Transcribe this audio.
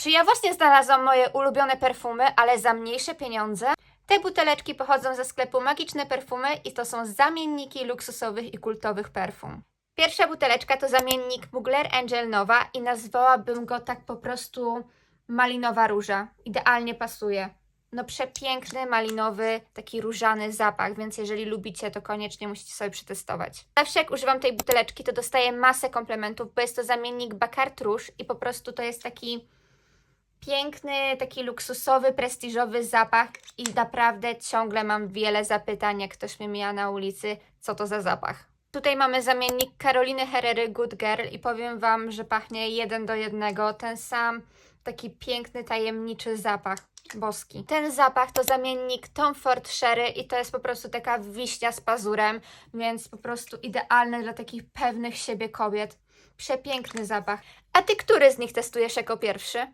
Czy ja właśnie znalazłam moje ulubione perfumy, ale za mniejsze pieniądze? Te buteleczki pochodzą ze sklepu Magiczne Perfumy i to są zamienniki luksusowych i kultowych perfum. Pierwsza buteleczka to zamiennik Mugler Angel Nowa i nazwałabym go tak po prostu malinowa róża. Idealnie pasuje. No przepiękny, malinowy, taki różany zapach, więc jeżeli lubicie, to koniecznie musicie sobie przetestować. Zawsze jak używam tej buteleczki, to dostaję masę komplementów, bo jest to zamiennik Bacard Rouge i po prostu to jest taki piękny, taki luksusowy, prestiżowy zapach i naprawdę ciągle mam wiele zapytań, jak ktoś mnie mija na ulicy, co to za zapach. Tutaj mamy zamiennik Karoliny Herrery Good Girl i powiem Wam, że pachnie jeden do jednego, ten sam taki piękny, tajemniczy zapach. Boski. Ten zapach to zamiennik Tom Ford Sherry i to jest po prostu taka wiśnia z pazurem, więc po prostu idealny dla takich pewnych siebie kobiet. Przepiękny zapach. A ty który z nich testujesz jako pierwszy?